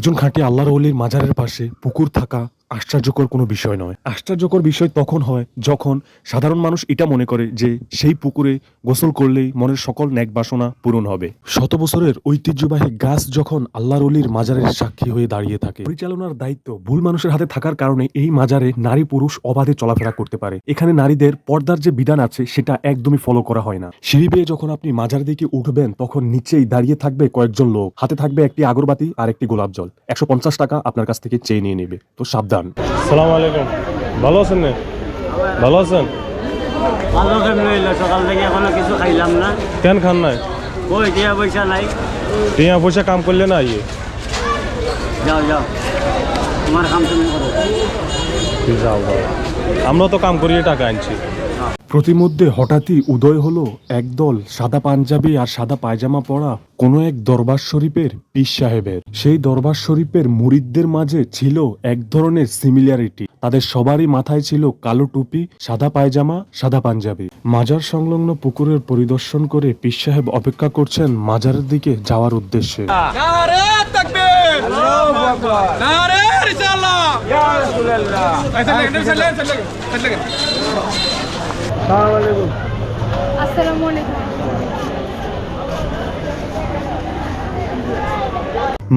একজন খাঁটি আল্লাহর অলির মাজারের পাশে পুকুর থাকা আশ্চর্যকর কোনো বিষয় নয়। আশ্চর্যকর বিষয় তখন হয় যখন সাধারণ মানুষ এটা মনে করে যে সেই পুকুরে গোসল করলেই মনের সকল ন্যাক বাসনা পূরণ হবে। শত বছরের ঐতিহ্যবাহী গাছ যখন আল্লাহর ওলির মাজারের সাক্ষী হয়ে দাঁড়িয়ে থাকে, পরিচালনার দায়িত্ব ভুল মানুষের হাতে থাকার কারণে এই মাজারে নারী পুরুষ অবাধে চলাফেরা করতে পারে। এখানে নারীদের পর্দার যে বিধান আছে সেটা একদমই ফলো করা হয় না। সিঁড়ি বেয়ে যখন আপনি মাজার দিকে উঠবেন, তখন নিচেই দাঁড়িয়ে থাকবে কয়েকজন লোক। হাতে থাকবে একটি আগরবাতি আর একটি গোলাপ জল। একশো পঞ্চাশ টাকা আপনার কাছ থেকে চেয়ে নিয়ে নেবে। তো সাবধান। সালাম। আলাইকুম। ভালো আছেন না? ভালো আছেন? ভালো কেমন সকাল থেকে এখনও কিছু খাইলাম না। কেন খান নাই? ওই টিয়া পয়সা নাই। টিয়া পয়সা কাম করলে না ইয়ে যাও যাও। তোমার কাম তুমি করো। যাও যাও। আমরা তো কাম করিয়ে টাকা আনছি। প্রতিমধ্যে হঠাৎই উদয় হলো একদল সাদা পাঞ্জাবি আর সাদা পায়জামা পরা কোনো এক দরবার শরীফের পীর সাহেবের। সেই দরবার শরীফের মুরিদদের মাঝে ছিল এক ধরনের সিমিলারিটি তাদের সবারই মাথায় ছিল কালো টুপি সাদা পায়জামা সাদা পাঞ্জাবি। মাজার সংলগ্ন পুকুরের পরিদর্শন করে পীর সাহেব অপেক্ষা করছেন মাজারের দিকে যাওয়ার উদ্দেশ্যে। নারে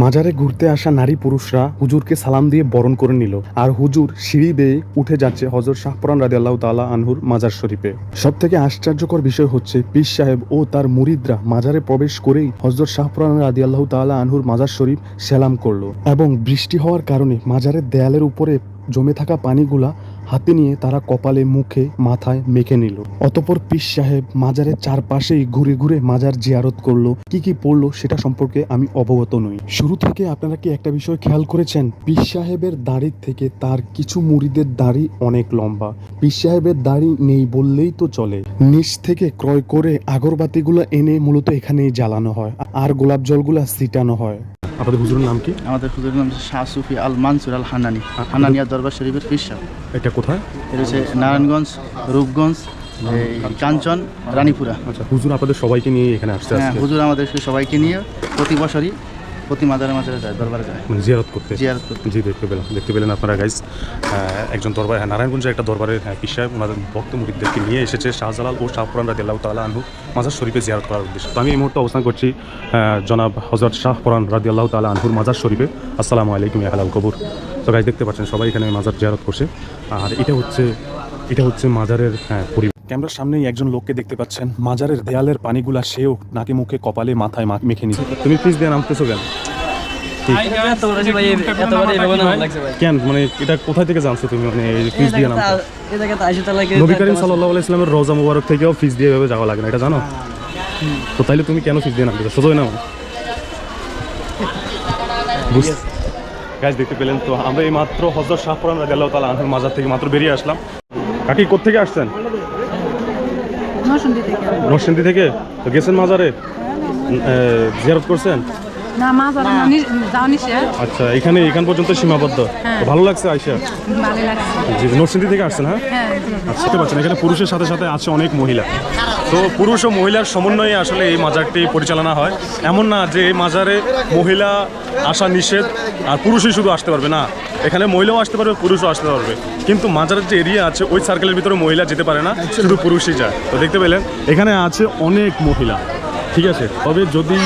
মাজারে ঘুরতে আসা নারী পুরুষরা হুজুরকে সালাম দিয়ে বরণ করে নিল। আর হুজুর সিঁড়ি বেয়ে উঠে যাচ্ছে হজর শাহপুরান রাজি আল্লাহ তালা আনহুর মাজার শরীফে। সব থেকে আশ্চর্যকর বিষয় হচ্ছে পীর সাহেব ও তার মুরিদরা মাজারে প্রবেশ করেই হজর শাহপুরান রাজি আল্লাহ তালা আনহুর মাজার শরীফ সালাম করল। এবং বৃষ্টি হওয়ার কারণে মাজারের দেয়ালের উপরে জমে থাকা পানিগুলা হাতে নিয়ে তারা কপালে, মুখে, মাথায় মেখে নিল। অতপর পীর সাহেব মাজারের চারপাশেই ঘুরে ঘুরে মাজার জিয়ারত করল। কি কি পড়ল সেটা সম্পর্কে আমি অবগত নই। শুরু থেকে আপনারা কি একটা বিষয় খেয়াল করেছেন? পীর সাহেবের দাড়ির থেকে তার কিছু মুড়িদের দাড়ি অনেক লম্বা। পীর সাহেবের দাড়ি নেই বললেই তো চলে। নিচ থেকে ক্রয় করে আগরবাতিগুলো এনে মূলত এখানেই জ্বালানো হয়, আর গোলাপ জলগুলা ছিটানো হয়। আপনাদের হুজুরের নাম কি? আমাদের হুজুরের নাম শাহ সুফি আল মানসুর আল হানানি। হানানিয়া দরবার শরীফের ফিসা এটা কোথায়? এটা হচ্ছে নারায়ণগঞ্জ রূপগঞ্জ কাঞ্চন রানীপুরা। আচ্ছা হুজুর আপনাদের সবাইকে নিয়ে এখানে আসছে হ্যাঁ হুজুর আমাদেরকে সবাইকে নিয়ে প্রতি বছরই প্রতি মাজারে মাজারে যায় দরবারে যায়। মানে জিয়ারত করতে? জিয়ারত করতে। জি দেখতে পেলাম দেখতে পেলেন আপনারা গাইজ একজন দরবার হ্যাঁ নারায়ণগঞ্জের একটা দরবারের হ্যাঁ সাহেব ওনাদের ভক্ত মুরিদদেরকে নিয়ে এসেছে শাহজালাল ও শাহপুরান রাজি আল্লাহ তালা আনহু মাজার শরীফে জিয়ারত করার উদ্দেশ্যে। তো আমি এই মুহূর্তে অবস্থান করছি জনাব হজরত শাহপুরান রাজি আল্লাহ তালা আনহুর মাজার শরীফে। আসসালামু আলাইকুম ইয়াহালাল কবুর। তো গাইজ দেখতে পাচ্ছেন সবাই এখানে মাজার জিয়ারত করছে। আর এটা হচ্ছে এটা হচ্ছে মাজারের হ্যাঁ পরিবেশ। ক্যামেরার সামনেই একজন লোককে দেখতে পাচ্ছেন। মাজারের দেয়ালের পানিগুলা সেও নাকে মুখে কপালে মাথায় মা- মেখে নিচ্ছে তুমি ফিস দিয়ে নামতেছো কেন? কেন? মানে এটা কোথায় থেকে জানছো তুমি? মানে ফিস দিয়ে নামতে। নবী করিম সাল্লাহ ইসলামের রোজা মুবারক থেকেও ফিস দিয়ে এভাবে যাওয়া লাগে না এটা জানো? তো তাইলে তুমি কেন ফিস দিয়ে নামতে সোজোই নাও। গাছ দেখতে পেলেন তো আমরা এই মাত্র হজরত শাহপুরান রাজিয়াল্লাহ তালা আনহুর মাজার থেকে মাত্র বেরিয়ে আসলাম। কাকি কোথেকে আসছেন? নরসিংদী থেকে। তো গেছেন মাজারে? জিয়ারত করছেন? আচ্ছা এখানে এখান পর্যন্ত সীমাবদ্ধ? ভালো লাগছে আইসা? জি নরসিংদী থেকে আসছেন হ্যাঁ? হ্যাঁ আচ্ছা, পাচ্ছেন এখানে পুরুষের সাথে সাথে আছে অনেক মহিলা। তো পুরুষ ও মহিলার সমন্বয়ে আসলে এই মাজারটি পরিচালনা হয়। এমন না যে এই মাজারে মহিলা আসা নিষেধ আর পুরুষই শুধু আসতে পারবে না। এখানে মহিলাও আসতে পারবে পুরুষও আসতে পারবে। কিন্তু মাজারের যে এরিয়া আছে ওই সার্কেলের ভিতরে মহিলা যেতে পারে না শুধু পুরুষই যায়। তো দেখতে পেলেন এখানে আছে অনেক মহিলা ঠিক আছে? তবে যদি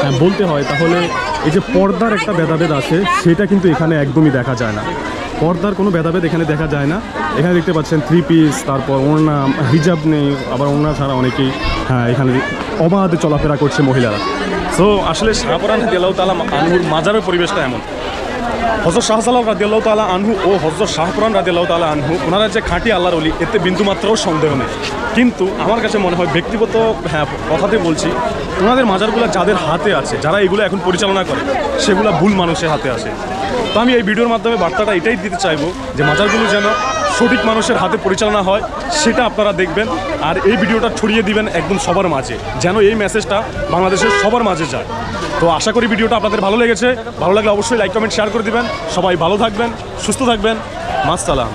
হ্যাঁ, বলতে হয় তাহলে এই যে পর্দার একটা ভেদাভেদ আছে সেটা কিন্তু এখানে একদমই দেখা যায় না। পর্দার কোনো ভেদাভেদ এখানে দেখা যায় না। এখানে দেখতে পাচ্ছেন থ্রি পিস তারপর ওড়না, হিজাব নেই, আবার ওড়না ছাড়া অনেকেই হ্যাঁ এখানে অবাধ চলাফেরা করছে মহিলারা। সো আসলে শাহপুরান গেলেও তালা মাজারের পরিবেশটা এমন। হজরত শাহজালাল রাদিয়াল্লাহ তালা আনহু ও হজরত শাহপুরান রাদিয়াল্লাহ তালা আনহু, ওনারা যে খাঁটি আল্লাহর অলি এতে বিন্দুমাত্রও সন্দেহ নেই। কিন্তু আমার কাছে মনে হয় ব্যক্তিগত হ্যাঁ কথাতে বলছি, ওনাদের মাজারগুলো যাদের হাতে আছে, যারা এগুলো এখন পরিচালনা করে, সেগুলো ভুল মানুষের হাতে আসে তো আমি এই ভিডিওর মাধ্যমে বার্তাটা এটাই দিতে চাইব যে মাজারগুলো যেন সঠিক মানুষের হাতে পরিচালনা হয়, সেটা আপনারা দেখবেন। আর এই ভিডিওটা ছড়িয়ে দিবেন একদম সবার মাঝে, যেন এই মেসেজটা বাংলাদেশের সবার মাঝে যায়। তো আশা করি ভিডিওটা আপনাদের ভালো লেগেছে। ভালো লাগলে অবশ্যই লাইক কমেন্ট শেয়ার করে দিবেন। সবাই ভালো থাকবেন, সুস্থ থাকবেন। মাস সালাম।